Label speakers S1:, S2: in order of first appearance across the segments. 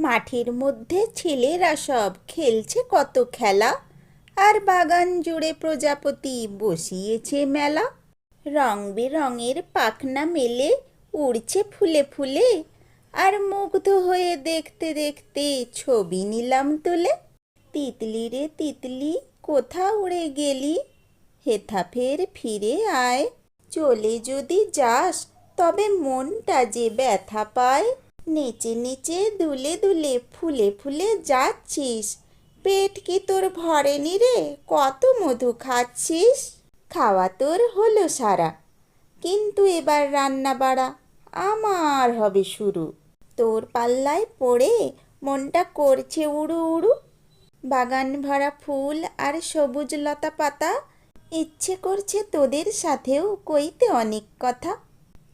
S1: মাঠের মধ্যে ছেলেরা সব খেলছে কত খেলা। আর বাগান জুড়ে প্রজাপতি বসিয়েছে মেলা। রং বেরঙের পাখনা মেলে, উড়ছে ফুলে ফুলে। আর মুগ্ধ হয়ে দেখতে দেখতে ছবি নিলাম তুলে। তিতলি রে তিতলি কোথা উড়ে গেলি? হেথা ফের ফিরে আয়। চলে যদি যাস, তবে মনটা যে ব্যথা পায়। নেচে নেচে দুলে দুলে ফুলে ফুলে যাচ্ছিস। পেট কি তোর ভরেনি রে? কত মধু খাচ্ছিস? খাওয়া তোর হলো সারা। কিন্তু এবার রান্না বাড়া, আমার হবে শুরু। তোর পাল্লায় পড়ে মনটা করছে উড়ু উড়ু। বাগান ভরা ফুল আর সবুজ লতা পাতা ইচ্ছে করছে তোদের সাথেও কইতে অনেক কথা।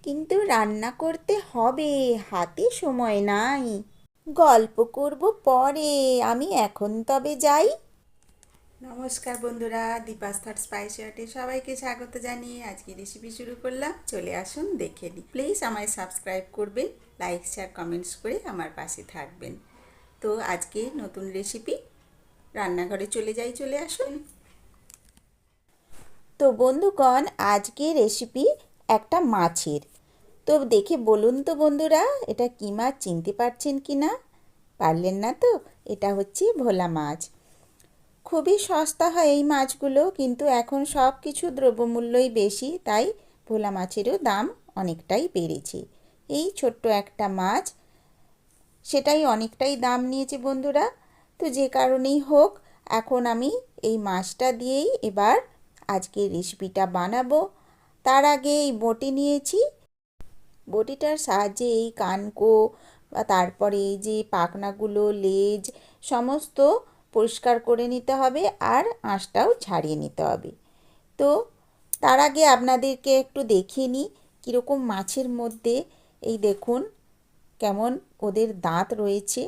S1: কিন্তু রান্না করতে হবে হাতে সময় নাই। গল্প করব পরে আমি এখন তবে যাই।
S2: নমস্কার বন্ধুরা দীপাস থার্ড স্পাইস আর্টে সবাইকে স্বাগত জানিয়ে আজকে রেসিপি শুরু করলাম। চলে আসুন দেখে নিই। প্লিজ আমায় সাবস্ক্রাইব করবেন লাইক শেয়ার কমেন্টস করে আমার পাশে থাকবেন। তো আজকে নতুন রেসিপি রান্নাঘরে চলে যাই চলে আসুন।
S1: তো বন্ধুগণ আজকে রেসিপি একটা মাছের। তো দেখে বলুন তো বন্ধুরা, এটা কী মাছ চিনতে পারছেন কি না? পারলেন না তো? এটা হচ্ছে ভোলা মাছ। খুবই সস্তা হয় এই মাছগুলো, কিন্তু এখন সব কিছু দ্রব্যমূল্যই বেশি, তাই ভোলা মাছেরও দাম অনেকটাই বেড়েছে। এই ছোট্ট একটা মাছ, সেটাই অনেকটাই দাম নিয়েছে বন্ধুরা। তো যে কারণেই হোক, এখন আমি এই মাছটা দিয়েই এবার আজকের রেসিপিটা বানাবো। তার আগে এই বটি নিয়েছি বটিটার সাহায্যে এই কানকো তারপরে এই যে পাখনাগুলো, লেজ সমস্ত পরিষ্কার করে নিতে হবে আর আঁশটাও ছাড়িয়ে নিতে হবে। তো তার আগে আপনাদেরকে একটু দেখিয়ে নিই কীরকম মাছের মধ্যে এই দেখুন কেমন ওদের দাঁত রয়েছে।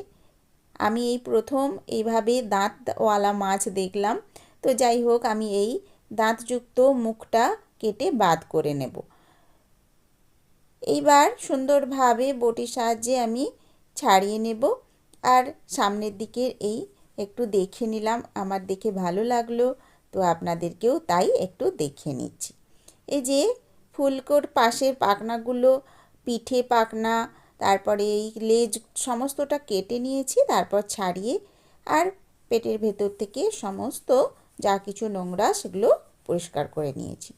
S1: আমি এই প্রথম এইভাবে দাঁতওয়ালা মাছ দেখলাম। তো যাই হোক, আমি এই দাঁতযুক্ত মুখটা কেটে বাদ করে নেব। এইবার সুন্দরভাবে বটির সাহায্যে আমি ছাড়িয়ে নেব। আর সামনের দিকের এই একটু দেখে নিলাম, আমার দেখে ভালো লাগল, তো আপনাদেরকেও তাই একটু দেখে নিচ্ছি। এই যে ফুলকোর পাশের পাখনাগুলো, পিঠে পাখনা, তারপরে এই লেজ সমস্তটা কেটে নিয়েছি, তারপর ছাড়িয়ে আর পেটের ভেতর থেকে সমস্ত যা কিছু নোংরা সেগুলো পরিষ্কার করে নিয়েছি।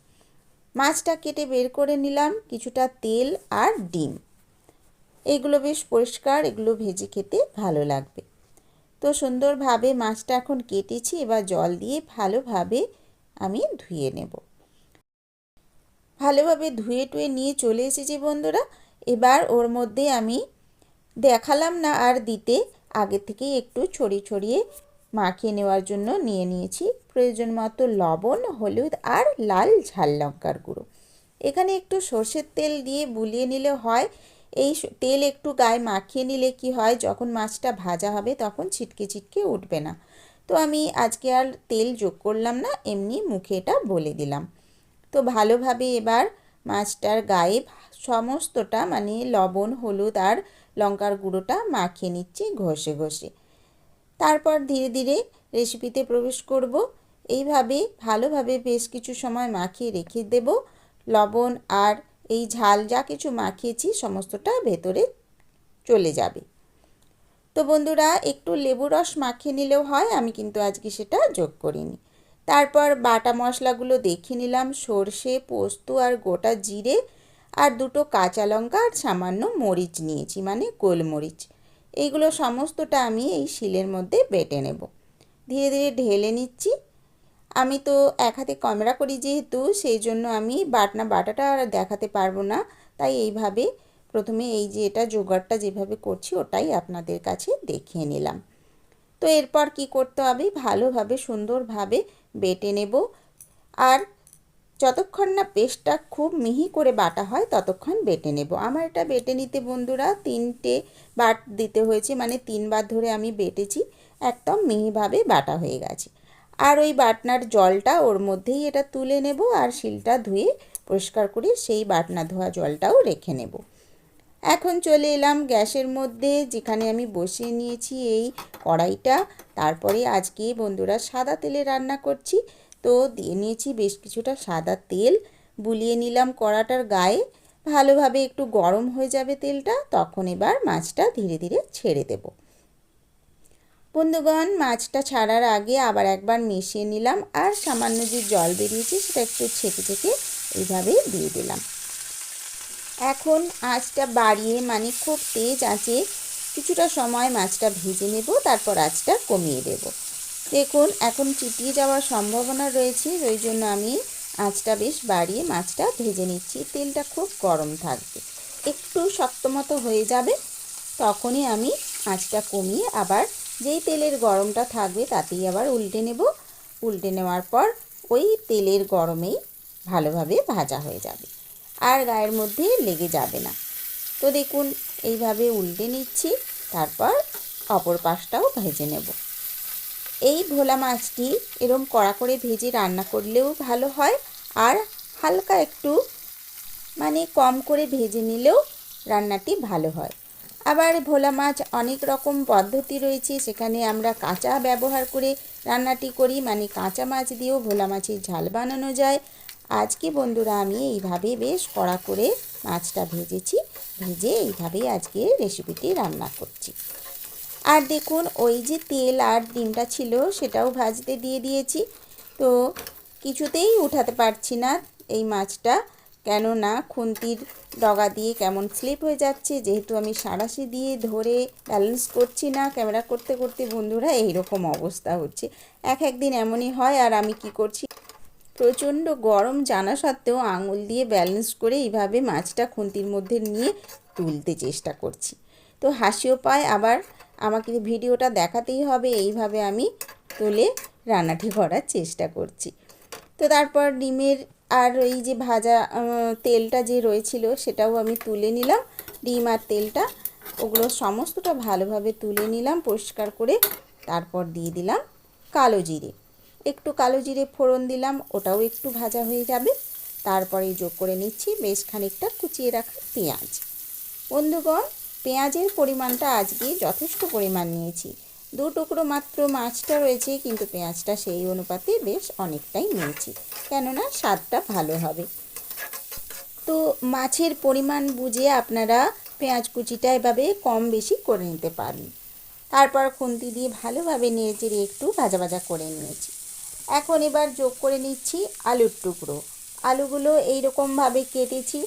S1: মাছটা কেটে বের করে নিলাম, কিছুটা তেল আর ডিম। এগুলো বেশ পরিষ্কার, এগুলো ভেজে খেতে ভালো লাগবে। তো সুন্দরভাবে মাছটা এখন কেটেছি, এবার জল দিয়ে ভালোভাবে আমি ধুয়ে নেব। ভালোভাবে ধুয়ে টুয়ে নিয়ে চলে এসেছি বন্ধুরা। এবার ওর মধ্যে আমি দেখালাম না আর দিতে, আগে থেকেই একটু ছড়িয়ে ছড়িয়ে মাখিয়ে নেওয়ার জন্য নিয়ে নিয়েছি। প্রয়োজন মতো লবণ, হলুদ আর লাল ঝাল লঙ্কার গুঁড়ো। এখানে একটু সর্ষের তেল দিয়ে বুলিয়ে নিলে হয়। এই তেল একটু গায়ে মাখিয়ে নিলে কি হয়, যখন মাছটা ভাজা হবে তখন ছিটকে ছিটকে উঠবে না। তো আমি আজকে আর তেল যোগ করলাম না, এমনি মুখে এটা বলে দিলাম। তো ভালোভাবে এবার মাছটার গায়ে সমস্তটা মানে লবণ, হলুদ আর লঙ্কার গুঁড়োটা মাখিয়ে নিচ্ছি ঘষে ঘষে। তারপর ধীরে ধীরে রেসিপিতে প্রবেশ করব। এইভাবে, ভালোভাবে বেশ কিছু সময় মাখিয়ে রেখে দেব। লবণ আর এই ঝাল যা কিছু মাখিয়েছি সমস্তটা ভেতরে চলে যাবে। তো বন্ধুরা, একটু লেবু রস মাখিয়ে নিলেও হয়, আমি কিন্তু আজকে সেটা যোগ করিনি। তারপর বাটা মশলাগুলো দেখে নিলাম, সর্ষে, পোস্ত আর গোটা জিরে আর দুটো কাঁচা লঙ্কা আর সামান্য মরিচ নিয়েছি মানে গোলমরিচ। এইগুলো সমস্তটা আমি এই শিলের মধ্যে বেটে নেব। ধীরে ধীরে ঢেলে নিচ্ছি। আমি তো এক হাতে ক্যামেরা করি যেহেতু, সেই জন্য আমি বাটনা বাটাটা আর দেখাতে পারব না। তাই এইভাবে প্রথমে এই যে এটা জোগাড়টা যেভাবে করছি, ওটাই আপনাদের কাছে দেখিয়ে নিলাম। তো এরপর কি করতে হবে? ভালোভাবে, সুন্দরভাবে বেটে নেব। আর যতক্ষণ না পেস্টটা খুব মিহি করে বাটা হয়, ততক্ষণ বেটে নেব। আমার এটা বেটে নিতে বন্ধুরা তিনটে বাট দিতে হয়েছে মানে তিনবার ধরে আমি বেটেছি, একদম মিহিভাবে বাটা হয়ে গেছে। আর ওই বাটনার জলটা ওর মধ্যেই এটা তুলে নেব আর শিলটা ধুয়ে পরিষ্কার করে সেই বাটনা ধোয়া জলটাও রেখে নেব। এখন চলে এলাম গ্যাসের মধ্যে, যেখানে আমি বসিয়ে নিয়েছি এই কড়াইটা। তারপরে আজকে বন্ধুরা সাদা তেলে রান্না করছি। তো দিয়ে নিয়েছি বেশ কিছুটা সাদা তেল। বুলিয়ে নিলাম কড়াটার গায়ে। ভালোভাবে একটু গরম হয়ে যাবে তেলটা, তখন এবার মাছটা ধীরে ধীরে ছেড়ে দেব। বন্ধুগণ, মাছটা ছাড়ার আগে আবার একবার মিশিয়ে নিলাম আর সামান্য যে জল বেরিয়েছে সেটা একটু ছেঁকে ছেঁকে এইভাবে দিয়ে দিলাম। এখন আঁচটা বাড়িয়ে মানে খুব তেজ আঁচে কিছুটা সময় মাছটা ভেজে নেব, তারপর আঁচটা কমিয়ে দেব। দেখুন, এখন চিটিয়ে যাওয়ার সম্ভাবনা রয়েছে, ওই জন্য আমি আঁচটা বেশ বাড়িয়ে মাছটা ভেজে নিচ্ছি। তেলটা খুব গরম থাকবে। একটু শক্ত মতো হয়ে যাবে, তখনই আমি আঁচটা কমিয়ে আবার যেই তেলের গরমটা থাকবে তাতেই আবার উল্টে নেব। উল্টে নেওয়ার পর ওই তেলের গরমেই ভালোভাবে ভাজা হয়ে যাবে। আর গায়ের মধ্যে লেগে যাবে না। তো দেখুন, এইভাবে উল্টে নিচ্ছি, তারপর অপর পাশটাও ভেজে নেব। এই ভোলা মাছটি এরম কড়া করে ভেজে রান্না করলেও ভালো হয় আর হালকা একটু মানে কম করে ভেজে নিলেও রান্নাটি ভালো হয়। আবার ভোলা মাছ অনেক রকম পদ্ধতি রয়েছে, সেখানে আমরা কাঁচা ব্যবহার করে রান্নাটি করি। মানে কাঁচা মাছ দিয়েও ভোলা মাছের ঝাল বানানো যায়। আজকে বন্ধুরা আমি এইভাবে বেশ কড়া করে মাছটা ভেজেছি। ভেজে এইভাবেই আজকে রেসিপিটি রান্না করছি। আর দেখুন, ওই যে তেল আর ডিমটা ছিল, সেটাও ভাজতে দিয়ে দিয়েছি। তো কিছুতেই উঠাতে পারছি না এই মাছটা, কেননা খুন্তির ডগা দিয়ে কেমন স্লিপ হয়ে যাচ্ছে। যেহেতু আমি সাঁড়াশি দিয়ে ধরে ব্যালেন্স করছি না ক্যামেরা করতে করতে, বন্ধুরা এইরকম অবস্থা হচ্ছে। এক একদিন এমনই হয়, আর আমি কি করছি? প্রচণ্ড গরম জানা সত্ত্বেও আঙুল দিয়ে ব্যালেন্স করে এইভাবে মাছটা খুন্তির মধ্যে নিয়ে তুলতে চেষ্টা করছি। তো হাসিও পায় আবার আমাকে ভিডিওটা দেখাতেই হবে, এইভাবে আমি তুলে রান্নাটি করার চেষ্টা করছি। তো তারপর ডিমের আর ওই যে ভাজা তেলটা যে রয়েছিল সেটাও আমি তুলে নিলাম। ডিম আর তেলটা, ওগুলো সমস্তটা ভালোভাবে তুলে নিলাম, পরিষ্কার করে তারপর দিয়ে দিলাম কালো জিরে। একটু কালো জিরে ফোড়ন দিলাম, ওটাও একটু ভাজা হয়ে যাবে। তারপরে যোগ করে নিচ্ছি বেশ খানিকটা কুচিয়ে রাখা পেঁয়াজ। বন্ধুগণ পেঁয়াজের পরিমাণটা আজকে যথেষ্ট পরিমাণ নিয়েছি। দু টুকরো মাত্র মাছটা রয়েছে, কিন্তু পেঁয়াজটা সেই অনুপাতে বেশ অনেকটাই নিয়েছি, কেননা স্বাদটা ভালো হবে। তো মাছের পরিমাণ বুঝে আপনারা পেঁয়াজ কুচিটা এভাবে কম বেশি করে নিতে পারেন। তারপর খুন্তি দিয়ে ভালোভাবে নেড়ে একটু ভাজা ভাজা করে নিয়েছি। এখন এবার যোগ করে নিচ্ছি আলুর টুকরো। আলুগুলো এইরকমভাবে কেটেছি,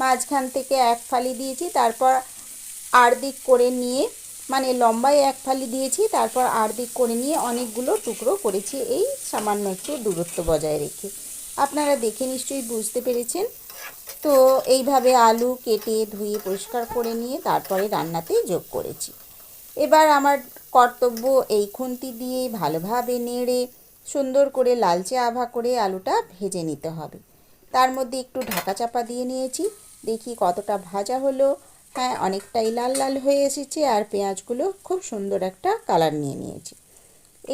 S1: মাঝখান থেকে এক ফালি দিয়েছি, তারপর আর দিক করে নিয়ে মানে লম্বায় এক ফালি দিয়েছি, তারপর আর দিক করে নিয়ে অনেকগুলো টুকরো করেছি এই সামান্য একটু দূরত্ব বজায় রেখে। আপনারা দেখে নিশ্চয়ই বুঝতে পেরেছেন। তো এইভাবে আলু কেটে, ধুয়ে পরিষ্কার করে নিয়ে তারপরে রান্নাতে যোগ করেছি। এবার আমার কর্তব্য এই খুন্তি দিয়ে ভালোভাবে নেড়ে, সুন্দর করে লালচে আভা করে আলুটা ভেজে নিতে হবে। তার মধ্যে একটু ঢাকা চাপা দিয়ে নিয়েছি। দেখি কতটা ভাজা হলো। হ্যাঁ অনেকটাই লাল লাল হয়ে এসেছে আর পেঁয়াজগুলো খুব সুন্দর একটা কালার নিয়ে নিয়েছি।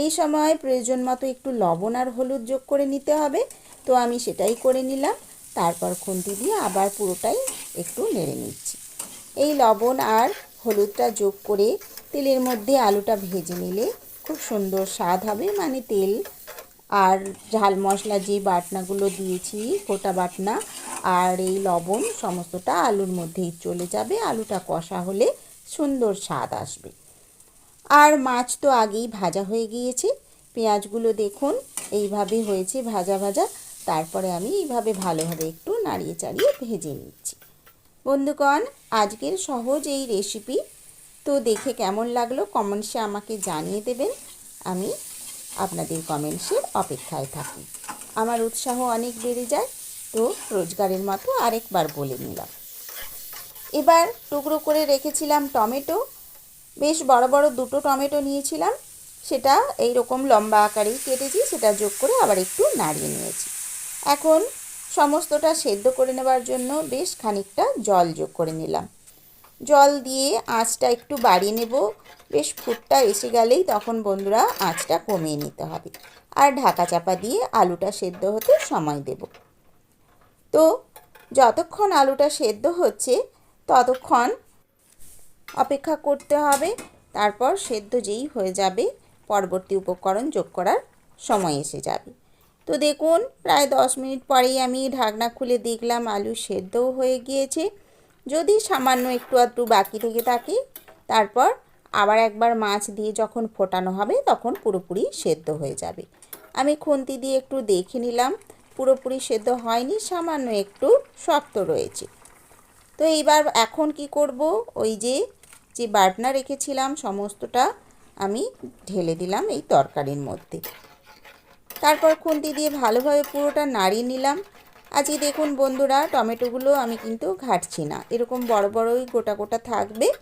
S1: এই সময় প্রয়োজন মতো একটু লবণ আর হলুদ যোগ করে নিতে হবে। তো আমি সেটাই করে নিলাম। তারপর খুন্তি দিয়ে আবার পুরোটাই একটু নেড়ে নিচ্ছি। এই লবণ আর হলুদটা যোগ করে তেলের মধ্যে আলুটা ভেজে নিলে খুব সুন্দর স্বাদ হবে। মানে তেল আর ঝাল মশলা যে বাটনাগুলো দিয়েছি, গোটা বাটনা আর এই লবণ সমস্তটা আলুর মধ্যেই চলে যাবে। আলুটা কষা হলে সুন্দর স্বাদ আসবে। আর মাছ তো আগেই ভাজা হয়ে গিয়েছে। পেঁয়াজগুলো দেখুন, এইভাবে হয়েছে ভাজা ভাজা। তারপরে আমি এইভাবে ভালোভাবে একটু নাড়িয়ে চাড়িয়ে ভেজে নিচ্ছি। বন্ধুগণ, আজকের সহজ এই রেসিপি তো দেখে কেমন লাগল কমেন্টসে আমাকে জানিয়ে দেবেন। আমি আপনাদের কমেন্টসের অপেক্ষায় থাকি। আমার উৎসাহ অনেক বেড়ে যায়। তো রোজগারের মতো আরেকবার বলে নিলাম। এবার টুকরো করে রেখেছিলাম টমেটো। বেশ বড় বড় দুটো টমেটো নিয়েছিলাম। সেটা এই রকম লম্বা আকারেই কেটেছি, সেটা যোগ করে আবার একটু নাড়িয়ে নিয়েছি। এখন সমস্তটা সেদ্ধ করে নেবার জন্য বেশ খানিকটা জল যোগ করে নিলাম। জল দিয়ে আঁচটা একটু বাড়িয়ে নেব। বেশ ফুটটা এসে গেলেই তখন বন্ধুরা আঁচটা কমিয়ে নিতে হবে। আর ঢাকা চাপা দিয়ে আলুটা সেদ্ধ হতে সময় দেব। তো যতক্ষণ আলুটা সেদ্ধ হচ্ছে, ততক্ষণ অপেক্ষা করতে হবে। তারপর সেদ্ধ যেই হয়ে যাবে, পরবর্তী উপকরণ যোগ করার সময় এসে যাবে। তো দেখুন, প্রায় দশ মিনিট পরেই আমি ঢাকনা খুলে দেখলাম আলু সেদ্ধও হয়ে গিয়েছে। যদি সামান্য একটু আধটু বাকি থেকে থাকে, তারপর আবার একবার মাছ দিয়ে যখন ফোটানো হবে, তখন পুরোপুরি সেদ্ধ হয়ে যাবে। আমি খুন্তি দিয়ে একটু দেখে নিলাম। পুরোপুরি সেদ্ধ হয়নি, সামান্য একটু শক্ত রয়েছে। তো এইবার এখন কি করব? ওই যে যে বাটনা রেখেছিলাম, সমস্তটা আমি ঢেলে দিলাম এই তরকারির মধ্যে। তারপর খুন্তি দিয়ে ভালোভাবে পুরোটা নাড়িয়ে নিলাম। আজকে দেখুন বন্ধুরা, টমেটোগুলো আমি কিন্তু ঘাটছি না। এরকম বড় বড়ই গোটা গোটা থাকবে।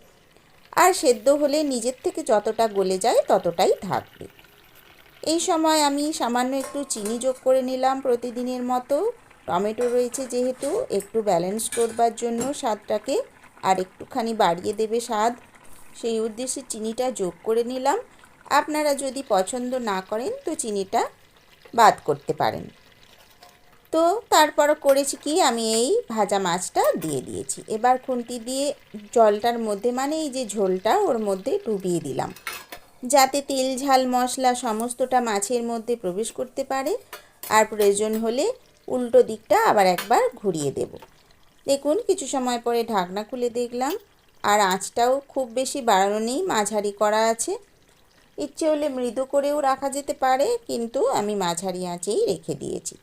S1: আর সেদ্ধ হলে নিজের থেকে যতটা গলে যায় ততটাই থাকবে। এই সময় আমি সামান্য একটু চিনি যোগ করে নিলাম প্রতিদিনের মতো। টমেটো রয়েছে যেহেতু, একটু ব্যালেন্স করবার জন্য স্বাদটাকে আর একটুখানি বাড়িয়ে দেবে স্বাদ। সেই উদ্দেশ্যে চিনিটা যোগ করে নিলাম। আপনারা যদি পছন্দ না করেন তো চিনিটা বাদ করতে পারেন। তো তারপর করেছি কি? আমি এই ভাজা মাছটা দিয়ে দিয়েছি। এবার খুন্তি দিয়ে জলটার মধ্যে মানে এই যে ঝোলটা, ওর মধ্যে ডুবিয়ে দিলাম। যাতে তেল, ঝাল, মশলা সমস্তটা মাছের মধ্যে প্রবেশ করতে পারে। আর প্রয়োজন হলে উল্টো দিকটা আবার একবার ঘুরিয়ে দেব। দেখুন, কিছু সময় পরে ঢাকনা খুলে দেখলাম। আর আঁচটাও খুব বেশি বাড়ানো নেই, মাঝারি করা আছে। ইচ্ছে হলে মৃদু করেও রাখা যেতে পারে, কিন্তু আমি মাঝারি আঁচেই রেখে দিয়েছি।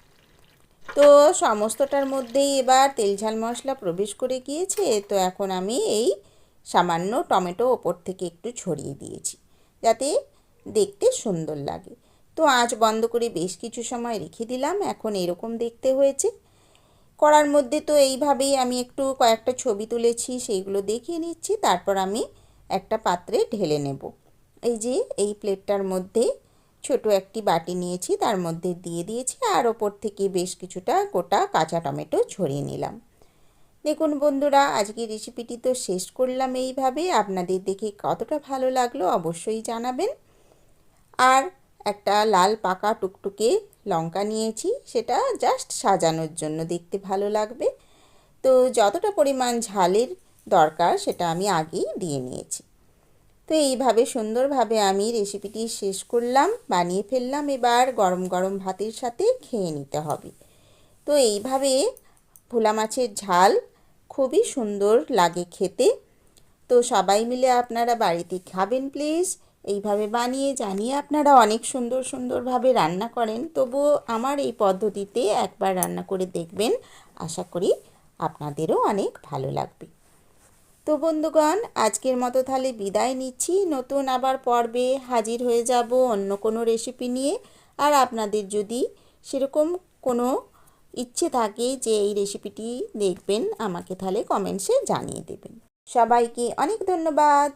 S1: তো সমস্তটার মধ্যেই এবার তেল, ঝাল, মশলা প্রবেশ করে গিয়েছে। তো এখন আমি এই সামান্য টমেটো ওপর থেকে একটু ছড়িয়ে দিয়েছি। যাতে দেখতে সুন্দর লাগে। তো আঁচ বন্ধ করে বেশ কিছু সময় রেখে দিলাম, এখন এরকম দেখতে হয়েছে। করার মধ্যে তো এইভাবেই আমি একটু কয়েকটা ছবি তুলেছি, সেইগুলো দেখিয়ে নিচ্ছি, তারপর আমি একটা পাত্রে ঢেলে নেব। এই যে, এই প্লেটটার মধ্যে ছোট একটি বাটি নিয়েছি, তার মধ্যে দিয়ে দিয়েছি, আর ওপর থেকে বেশ কিছুটা গোটা কাঁচা টমেটো ছড়িয়ে নিলাম। দেখুন বন্ধুরা আজকে রেসিপিটি তো শেষ করলাম এইভাবে। আপনাদের দেখে কতটা ভালো লাগল অবশ্যই জানাবেন। আর একটা লাল পাকা টুকটুকে লঙ্কা নিয়েছি, সেটা জাস্ট সাজানোর জন্য দেখতে ভালো লাগবে। তো যতটা পরিমাণ ঝালের দরকার, সেটা আমি আগেই দিয়ে নিয়েছি। তো এইভাবে সুন্দরভাবে আমি রেসিপিটি শেষ করলাম, বানিয়ে ফেললাম। এবার গরম গরম ভাতের সাথে খেয়ে নিতে হবে। তো এইভাবে ভোলা মাছের ঝাল খুবই সুন্দর লাগে খেতে। তো সবাই মিলে আপনারা বাড়িতে খাবেন প্লিজ এইভাবে বানিয়ে জানিয়ে আপনারা অনেক সুন্দর সুন্দরভাবে রান্না করেন। তবুও আমার এই পদ্ধতিতে একবার রান্না করে দেখবেন। আশা করি আপনাদেরও অনেক ভালো লাগবে। তো বন্ধুগণ, আজকের মতো তাহলে বিদায় নিচ্ছি। নতুন আবার পর্বে হাজির হয়ে যাব অন্য কোনো রেসিপি নিয়ে। আর আপনাদের যদি সেরকম কোনো ইচ্ছে থাকে যে এই রেসিপিটি দেখবেন আমাকে তাহলে কমেন্টসে জানিয়ে দেবেন। সবাইকে অনেক ধন্যবাদ।